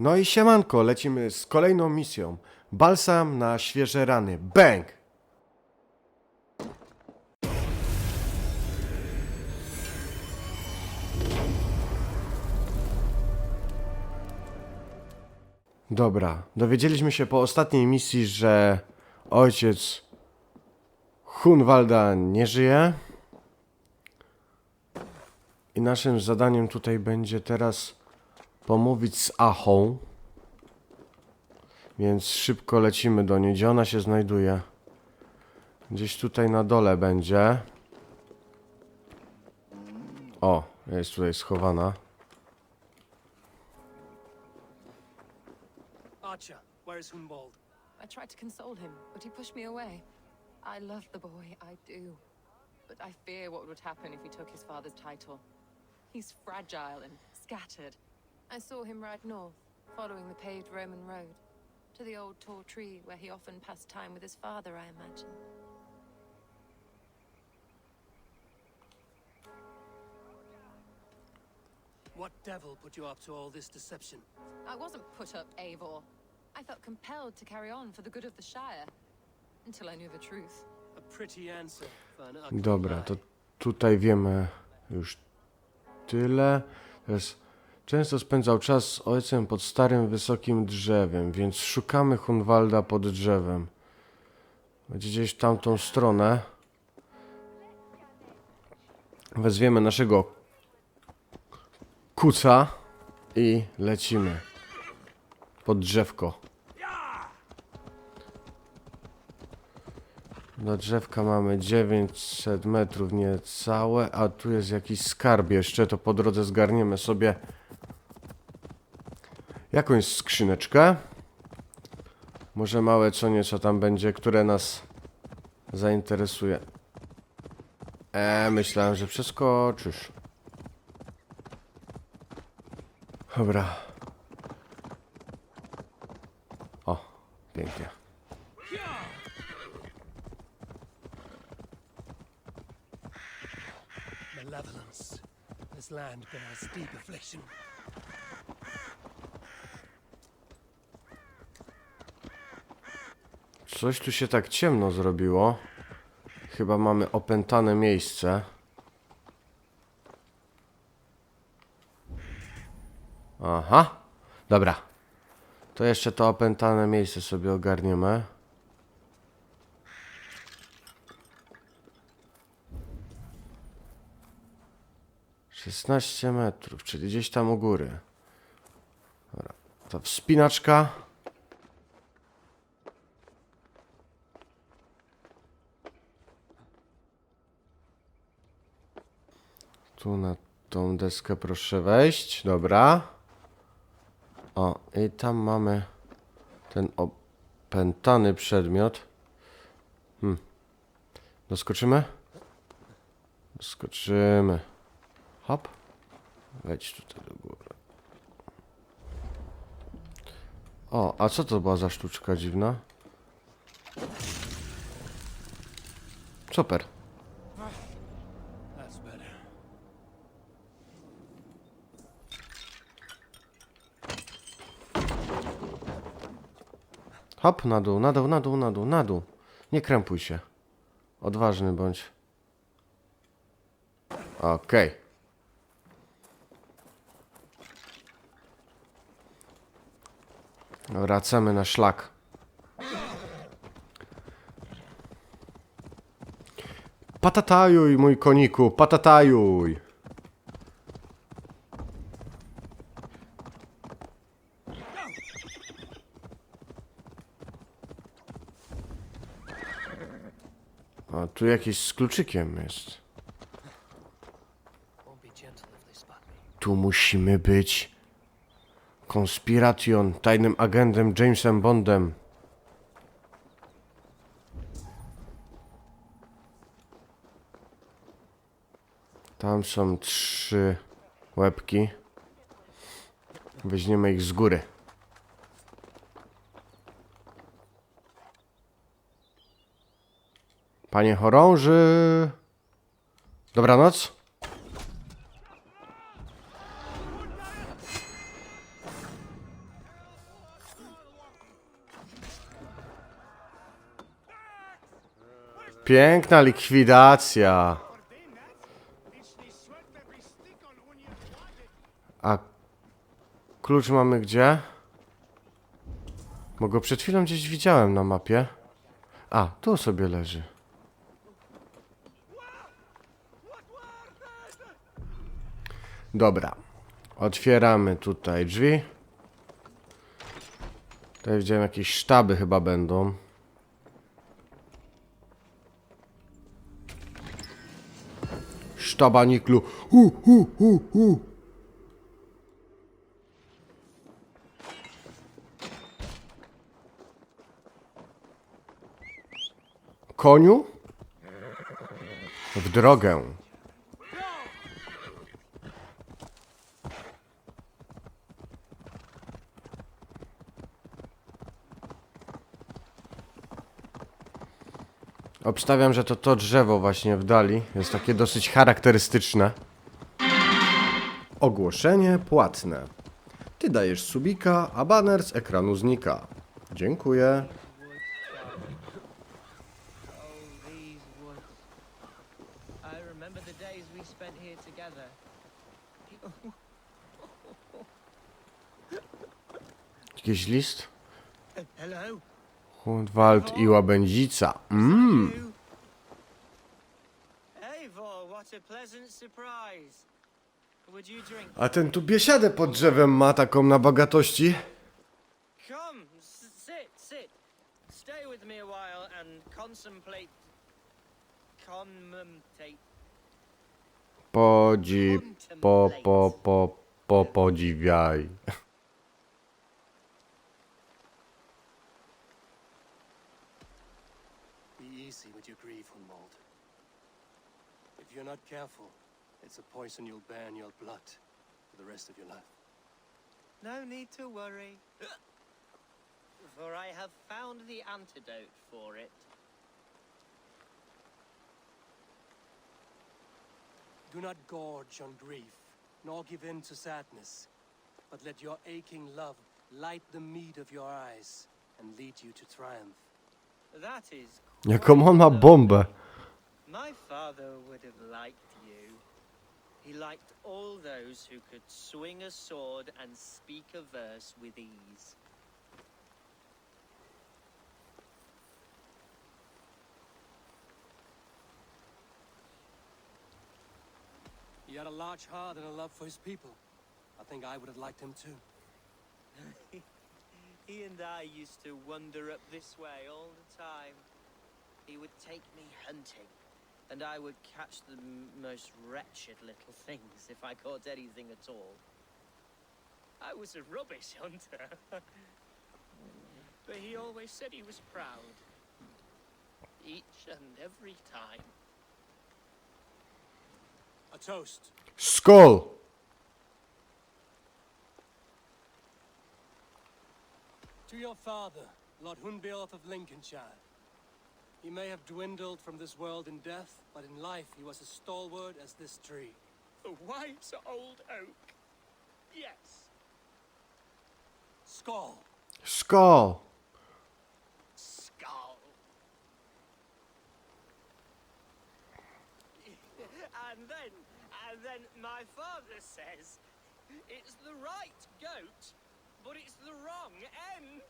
No i siemanko, lecimy z kolejną misją. Balsam na świeże rany. Bang! Dobra, dowiedzieliśmy się po ostatniej misji, że ojciec Hunwalda nie żyje. I naszym zadaniem tutaj będzie teraz pomówić z Achą. Więc szybko lecimy do niej. Gdzie ona się znajduje? Gdzieś tutaj na dole będzie. O, jest tutaj schowana. Archer, where is Humbald? I tried to console him, but he pushed me away. I love the boy, I do. But I fear what would happen if he took his father's title. He's fragile and scattered. I saw him ride north, following the paved Roman road, to the old tall tree where he often passed time with his father, I imagine. What devil put you up to all this deception? I wasn't put up, Eivor. I felt compelled to carry on for the good of the Shire, until I knew the truth. A pretty answer for an Dobra, to tutaj wiemy już tyle. Teraz często spędzał czas z ojcem pod starym, wysokim drzewem, więc szukamy Hunwalda pod drzewem. Będzie gdzieś w tamtą stronę. Wezwiemy naszego kuca i lecimy pod drzewko. Do drzewka mamy 900 metrów niecałe, a tu jest jakiś skarb jeszcze, to po drodze zgarniemy sobie jakąś skrzyneczkę. Może małe co nieco tam będzie, które nas zainteresuje. E, myślałem, że przeskoczysz. Dobra. O, pięknie. Malevolence. This land bears deep affliction. Coś tu się tak ciemno zrobiło. Chyba mamy opętane miejsce. Aha. Dobra. To jeszcze to opętane miejsce sobie ogarniemy. Szesnaście metrów, czyli gdzieś tam u góry. Dobra. To wspinaczka. Tu na tą deskę proszę wejść. Dobra. O, i tam mamy ten opętany przedmiot. Hmm. Doskoczymy? Doskoczymy. Hop. Wejdź tutaj do góry. O, a co to była za sztuczka dziwna? Super. Hop, na dół, na dół, na dół, na dół, na dół. Nie krępuj się. Odważny bądź. Okej. Wracamy na szlak. Patatajuj, mój koniku, patatajuj. Tu jakiś z kluczykiem jest. Tu musimy być Konspiration, tajnym agentem Jamesem Bondem. Tam są trzy łebki. Weźmiemy ich z góry. Panie chorąży. Dobranoc. Piękna likwidacja. A klucz mamy gdzie? Bo go przed chwilą gdzieś widziałem na mapie. A, tu sobie leży. Dobra. Otwieramy tutaj drzwi. Tutaj widziałem jakieś sztaby chyba będą. Sztaba Niklu. Hu, hu, hu, hu. Koniu? W drogę. Obstawiam, że to to drzewo właśnie w dali. Jest takie dosyć charakterystyczne. Ogłoszenie płatne. Ty dajesz subika, a baner z ekranu znika. Dziękuję. Jakiś list? Hello? Hundwald i łabędzica. Mmm. A ten tu biesiadę pod drzewem ma taką na. Commentate. Podzi... po... po... po... po... podziwiaj. not careful, it's a poison you'll bear in your blood for the rest of your life. No need to worry. For I have found the antidote for it. Do not gorge on grief, nor give in to sadness, but let your aching love light the mead of your eyes and lead you to triumph. That is. Jaką on ma quite bombę. My father would have liked you. He liked all those who could swing a sword and speak a verse with ease. He had a large heart and a love for his people. I think I would have liked him too. He and I used to wander up this way all the time. He would take me hunting, and I would catch the m- most wretched little things if I caught anything at all. I was a rubbish hunter. but he always said he was proud. Each and every time. A toast. Skull. To your father, Lord Hunbeorth of Lincolnshire. He may have dwindled from this world in death, but in life he was as stalwart as this tree. The white old oak. Yes. Skull! Skol! skull. and then, and then my father says it's the right goat, but it's the wrong end.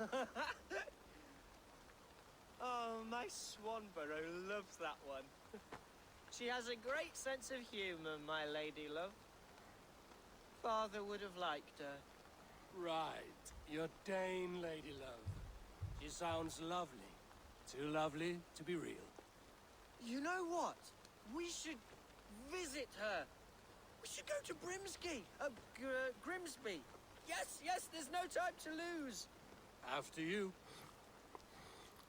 oh, my Swanborough loves that one. She has a great sense of humour, my lady love. Father would have liked her. Right, your Dane lady love. She sounds lovely. Too lovely to be real. You know what? We should visit her. We should go to Brimsky. Uh, Gr- Grimsby. Yes, yes, there's no time to lose. After you.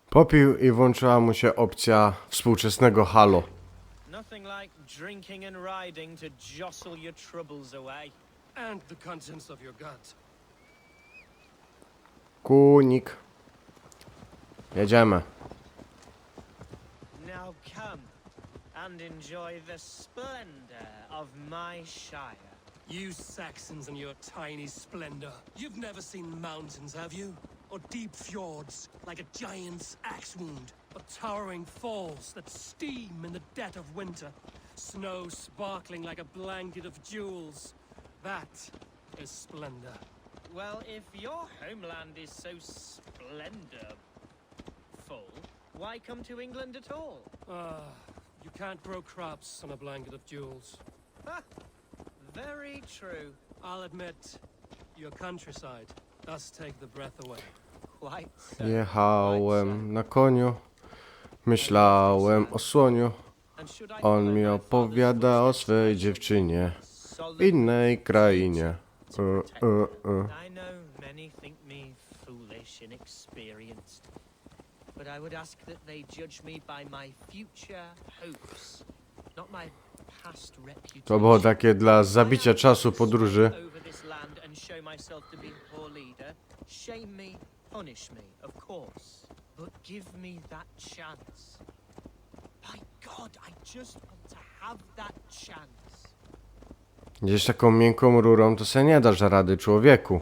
Popił i włączyła mu się opcja współczesnego Halo. Nothing like drinking and riding to jostle your troubles away. And the contents of your gut. Kunik. Jedziemy. Now come and enjoy the splendor of my shire. You Saxons and your tiny splendor. You've never seen mountains, have you? Or deep fjords, like a giant's axe wound. Or towering falls that steam in the dead of winter. Snow sparkling like a blanket of jewels. That is splendor. Well, if your homeland is so splendor full, why come to England at all? Ah, you can't grow crops on a blanket of jewels. Very true. I'll admit, your countryside does take the breath away. Jechałem na koniu, myślałem o słoniu. And should I On mi opowiada o swej dziewczynie innej krainie. E, e, e. but I would ask that they judge me by my future hopes, not my past reputation. To było takie dla zabicia czasu podróży. Over this land and show myself to be a poor leader. Shame me, punish me, of course, but give me that chance. By God, I just want to have that chance. Gdzieś taką miękką rurą to se nie dasz rady człowieku.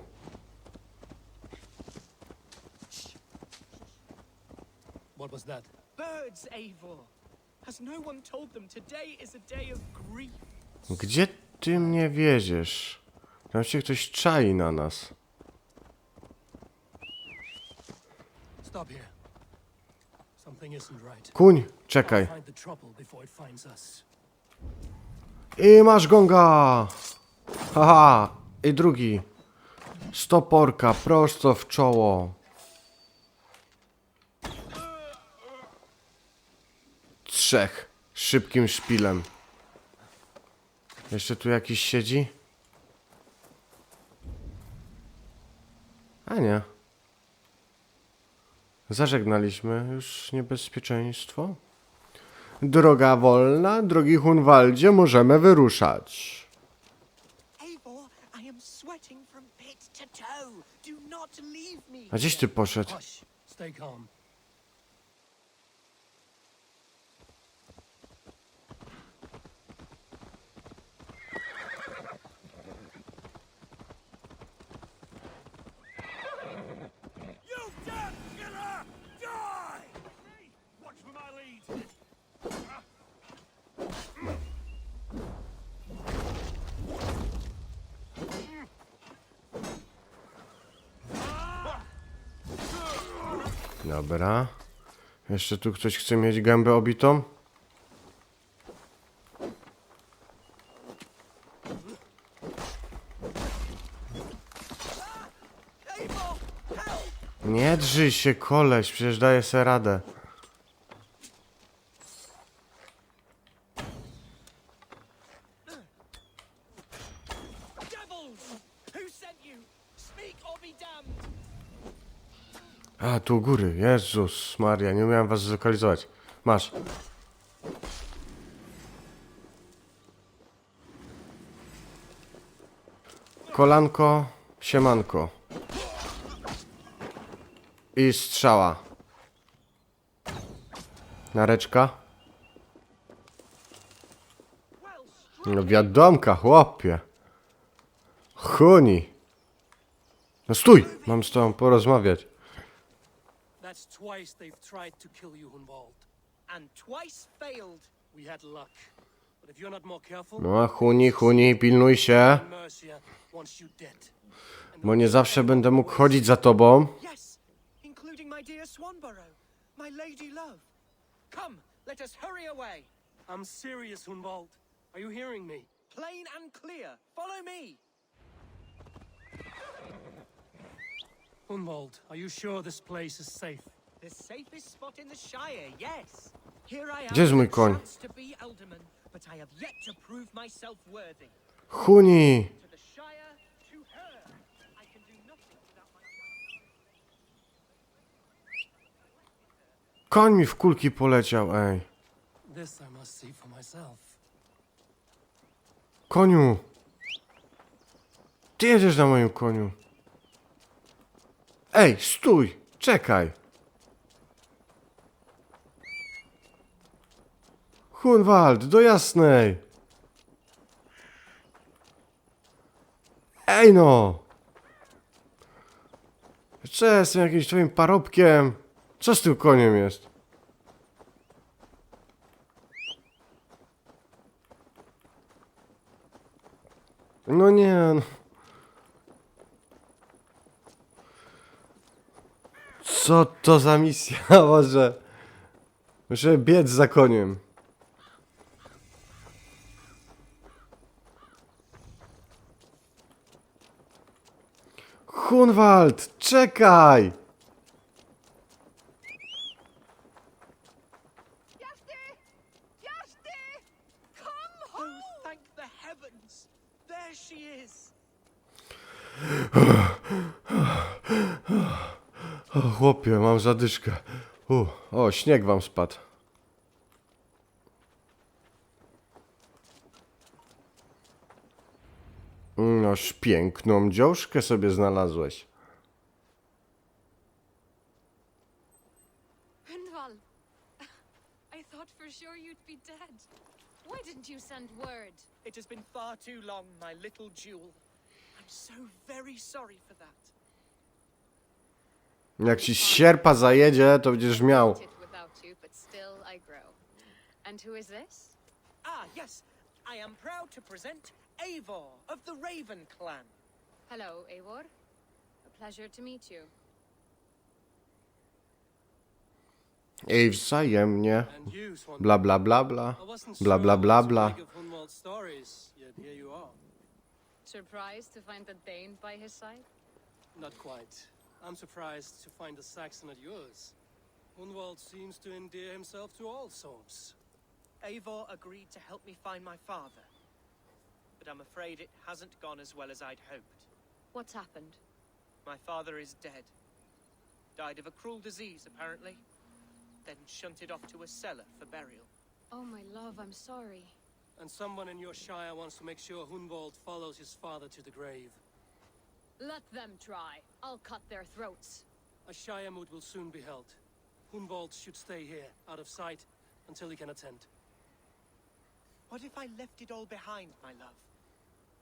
What was that? Birds, Eivor. Has no one told them today is a day of grief? Gdzie ty mnie wieziesz? Tam się ktoś czai na nas. Stop here. Something isn't right. Kuń, czekaj. Find the trouble before it finds us. I masz gonga! Haha! I drugi. Stoporka prosto w czoło. Trzech. Szybkim szpilem. Jeszcze tu jakiś siedzi? A nie. Zażegnaliśmy już niebezpieczeństwo. Droga wolna, drogi Hunwaldzie, możemy wyruszać. A gdzieś ty poszedł? Dobra. Jeszcze tu ktoś chce mieć gębę obitą? Nie drzyj się, koleś, przecież daję se radę. Devils! Who sent you? Speak or be damned! A, tu u góry. Jezus Maria, nie umiałem was zlokalizować. Masz. Kolanko, siemanko. I strzała. Nareczka. No wiadomka, chłopie. Chuni. No stój! Mam z tobą porozmawiać. That's twice they've tried to kill you, Hunwald. And twice failed. We had luck. But if you're not more careful, No, Huni, Huni, pilnuj się, Mercia wants you dead. bo nie zawsze będę mógł chodzić za tobą. Yes, including my dear Swanborough, my lady love. Come, let us hurry away. I'm serious, Hunwald. Are you hearing me? Plain and clear. Follow me. Hunwald, are you sure this place is safe? The safest spot in the Shire, yes. Here I am. Mój koń? to be alderman, but I have yet to prove myself worthy. Huni! To the Shire, to her. I can do nothing without my Koń mi w kulki poleciał, ej. This I must see for myself. Koniu! Ty jedziesz na moim koniu. Ej, stój! Czekaj! Hunwald, do jasnej! Ej no! Jeszcze jestem jakimś twoim parobkiem. Co z tym koniem jest? No nie, no. Co to za misja, Boże? Muszę biec za koniem. Hunwald, czekaj! Chłopie, mam zadyszkę. U, o, śnieg wam spadł. Noż piękną dziążkę sobie znalazłeś. Hendval! I thought for sure you'd be dead. Why didn't you send word? It has been far too long, my little jewel. I'm so very sorry for that. Jak ci sierpa zajedzie, to będziesz miał. And who is this? Ah, yes. I am proud to present Eivor of the Raven clan. Hello, Eivor. A pleasure to meet you. Ej, wzajemnie. Bla bla bla bla. Bla bla bla bla. Surprised to find the Dane by his side? Not quite. I'm surprised to find a Saxon at yours. Hunwald seems to endear himself to all sorts. Eivor agreed to help me find my father. But I'm afraid it hasn't gone as well as I'd hoped. What's happened? My father is dead. Died of a cruel disease, apparently. Then shunted off to a cellar for burial. Oh, my love, I'm sorry. And someone in your shire wants to make sure Hunwald follows his father to the grave. Let them try. I'll cut their throats. A shire moot will soon be held. Hunwald should stay here, out of sight, until he can attend. What if I left it all behind, my love?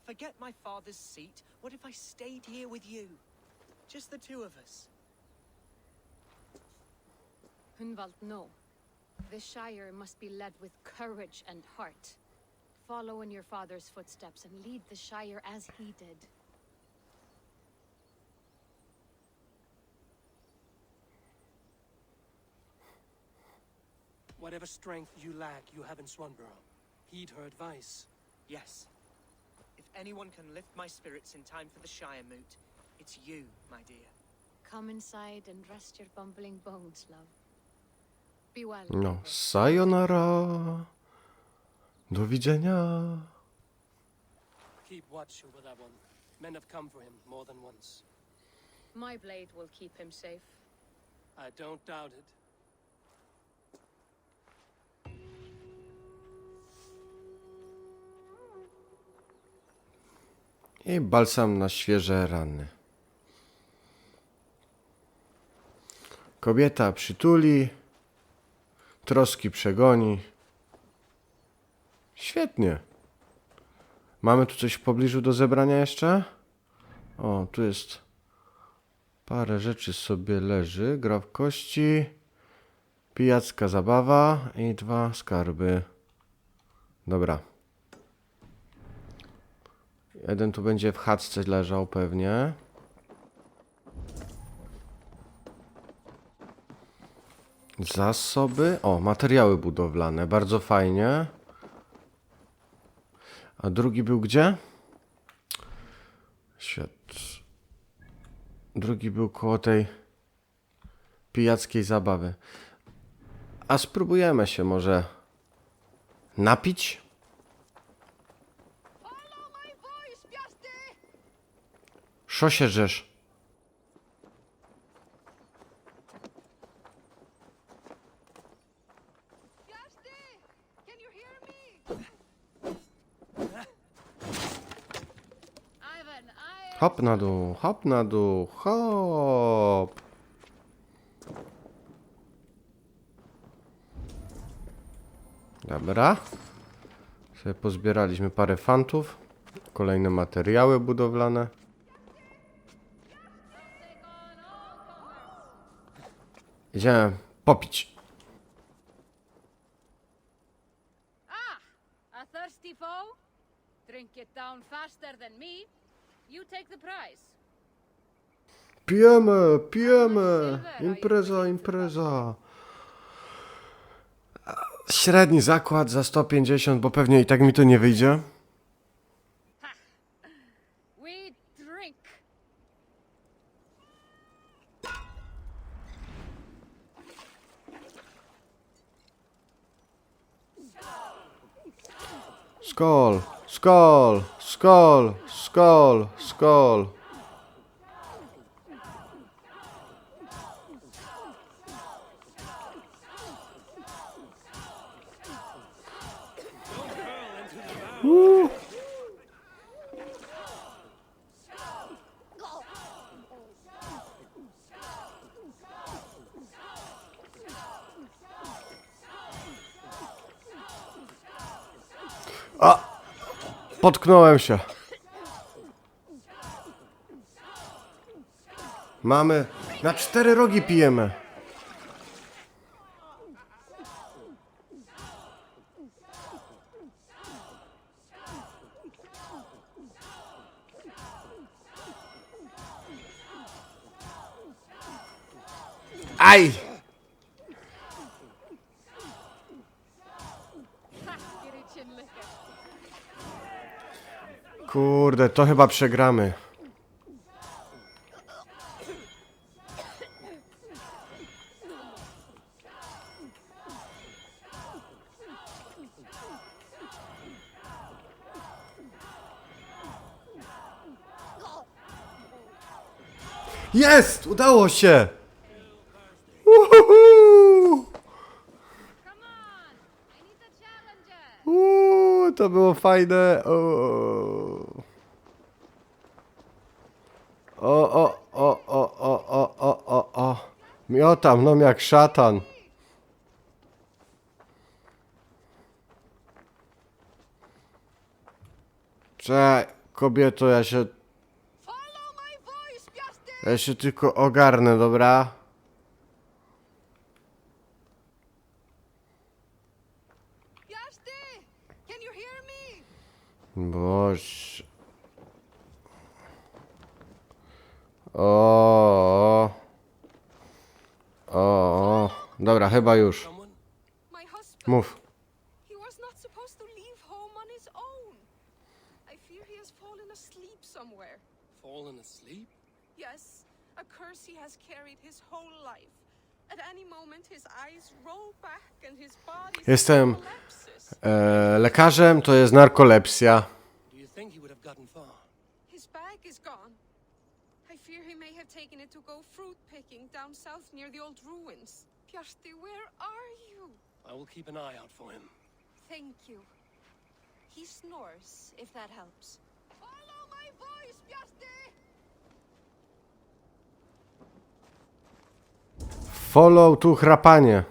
Forget my father's seat. What if I stayed here with you? Just the two of us. Hunvald, no. The Shire must be led with courage and heart. Follow in your father's footsteps and lead the Shire as he did. Whatever strength you lack, you have in Swanborough. Heed her advice. Yes. If anyone can lift my spirits in time for the Shire moot, it's you, my dear. Come inside and rest your bumbling bones, love. Be well. No, sayonara. Do widzenia. Keep watch over that one. Men have come for him more than once. My blade will keep him safe. I don't doubt it. I balsam na świeże rany. Kobieta przytuli, troski przegoni. Świetnie. Mamy tu coś w pobliżu do zebrania jeszcze? O, tu jest parę rzeczy sobie leży. Gra w kości, pijacka zabawa i dwa skarby. Dobra. Jeden tu będzie w chatce leżał pewnie. Zasoby. O, materiały budowlane. Bardzo fajnie. A drugi był gdzie? Świat. Drugi był koło tej pijackiej zabawy. A spróbujemy się może napić? Szo się rzesz? Piasty! Can you hear me? Ivan, I... Hop na dół, hop na dół, hop. Dobra. Sobie pozbieraliśmy parę fantów. Kolejne materiały budowlane. Idziemy popić. A thirsty foe? Drink it down faster than me. You take the prize. Pijemy, pijemy. Impreza, impreza. Średni zakład za 150, bo pewnie i tak mi to nie wyjdzie. Skål! Skål! Skål! Skål! Skål! Woo! A! Potknąłem się. Mamy. Na cztery rogi pijemy. Aj! To chyba przegramy. Jest! Udało się! Uhuhu! Uuu, to było fajne. Uuu. Jo tam, no jak szatan. Cze, kobieto, ja się... Ja się tylko ogarnę, dobra? Boże... O. O. o. Dobra, chyba już. Mów. He was not supposed to leave home on his own. I fear he has fallen asleep somewhere. Fallen asleep? Yes, a curse he has carried his whole life. At any moment his eyes roll back and his body Jestem e, lekarzem, to jest narkolepsja. Do you think he would have gotten far? His bag is gone. I fear he may have taken it to go fruit picking down south near the old ruins. Piashti, where are you? I will keep an eye out for him. Thank you. He snores, if that helps. Follow my voice, Piashti! Follow tu chrapanie.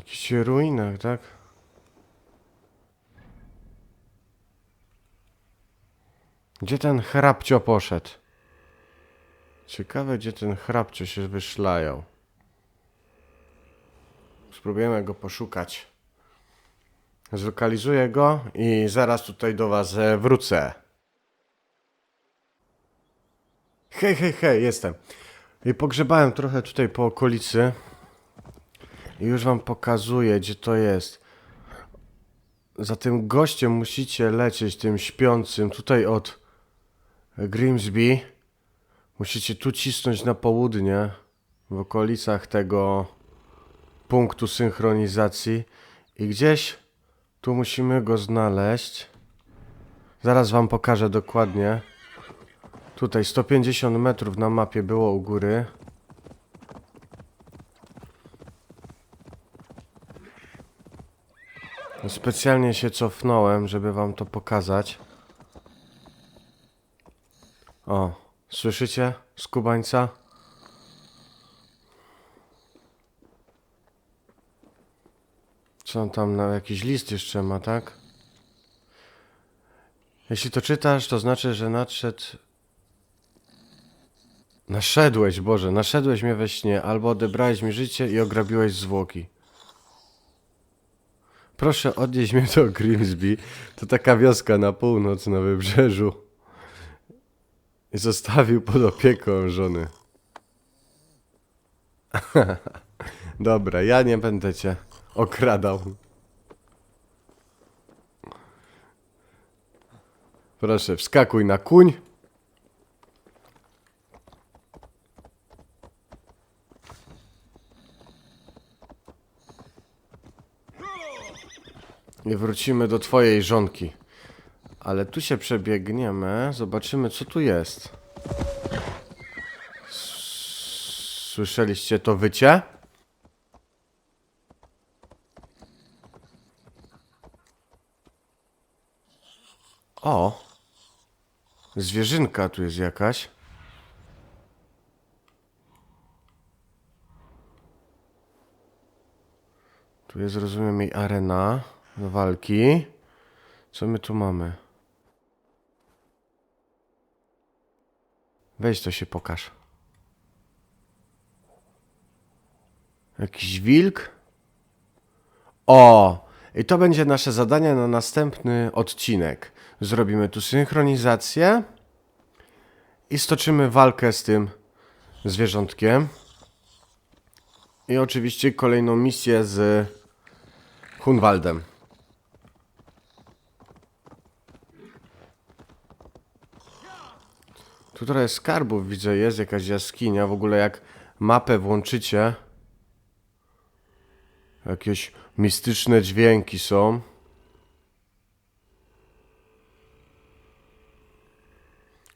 Jakichś ruinach, tak? Gdzie ten hrabcio poszedł? Ciekawe, gdzie ten hrabcio się wyszlajał. Spróbujemy go poszukać. Zlokalizuję go i zaraz tutaj do was e, wrócę. Hej, hej, hej, jestem. I pogrzebałem trochę tutaj po okolicy. I już wam pokazuję, gdzie to jest. Za tym gościem musicie lecieć, tym śpiącym, tutaj od Grimsby. Musicie tu cisnąć na południe, w okolicach tego punktu synchronizacji. I gdzieś tu musimy go znaleźć. Zaraz wam pokażę dokładnie. Tutaj 150 metrów na mapie było u góry. Specjalnie się cofnąłem, żeby wam to pokazać. O, słyszycie? Skubańca? Co on tam na jakiś list jeszcze ma, tak? Jeśli to czytasz, to znaczy, że nadszedł. Naszedłeś, Boże, naszedłeś mnie we śnie, albo odebrałeś mi życie i ograbiłeś zwłoki. Proszę odnieść mnie do Grimsby. To taka wioska na północ, na wybrzeżu. I zostawił pod opieką żony. Dobra, ja nie będę cię okradał. Proszę, wskakuj na kuń. I wrócimy do twojej żonki. Ale tu się przebiegniemy, zobaczymy co tu jest. Słyszeliście to wycie? O! Zwierzynka tu jest jakaś. Tu jest, rozumiem, jej arena do walki. Co my tu mamy? Weź to się pokaż. Jakiś wilk? O! I to będzie nasze zadanie na następny odcinek. Zrobimy tu synchronizację i stoczymy walkę z tym zwierzątkiem. I oczywiście kolejną misję z Hunwaldem. Tu trochę skarbów widzę, jest jakaś jaskinia. W ogóle jak mapę włączycie, jakieś mistyczne dźwięki są.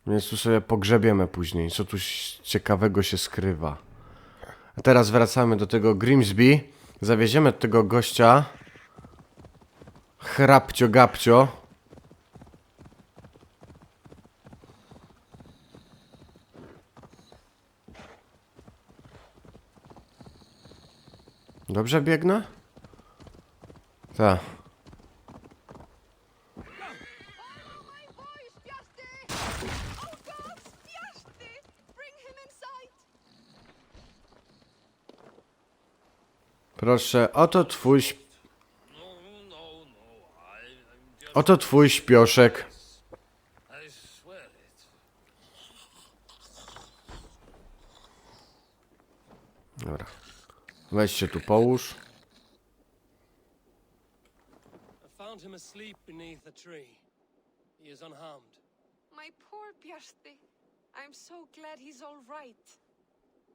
Więc tu sobie pogrzebiemy później, co tu ciekawego się skrywa. A teraz wracamy do tego Grimsby. Zawieziemy tego gościa. Hrabcio gapcio. Dobrze biegnę? Tak. Proszę, oto twój. Oto twój śpioszek. Weź się tu połóż. I found him asleep beneath a tree. He is unharmed. My poor Piasty. I'm so glad he's all right.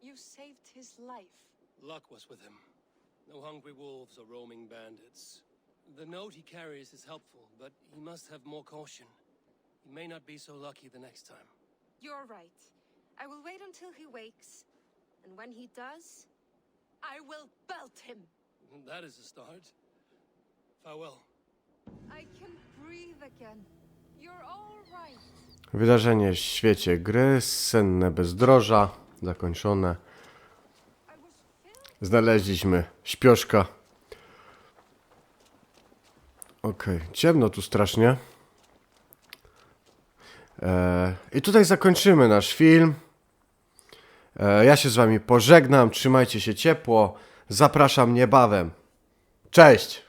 You saved his life. Luck was with him. No hungry wolves or roaming bandits. The note he carries is helpful, but he must have more caution. He may not be so lucky the next time. You're right. I will wait until he wakes. And when he does, I will belt him. That is a start. Farewell. I can breathe again. You're all right. Wydarzenie w świecie gry. Senne bezdroża. Zakończone. Znaleźliśmy śpioszka. Okej, ciemno tu strasznie. E, I tutaj zakończymy nasz film. E, ja się z wami pożegnam. Trzymajcie się ciepło. Zapraszam niebawem. Cześć!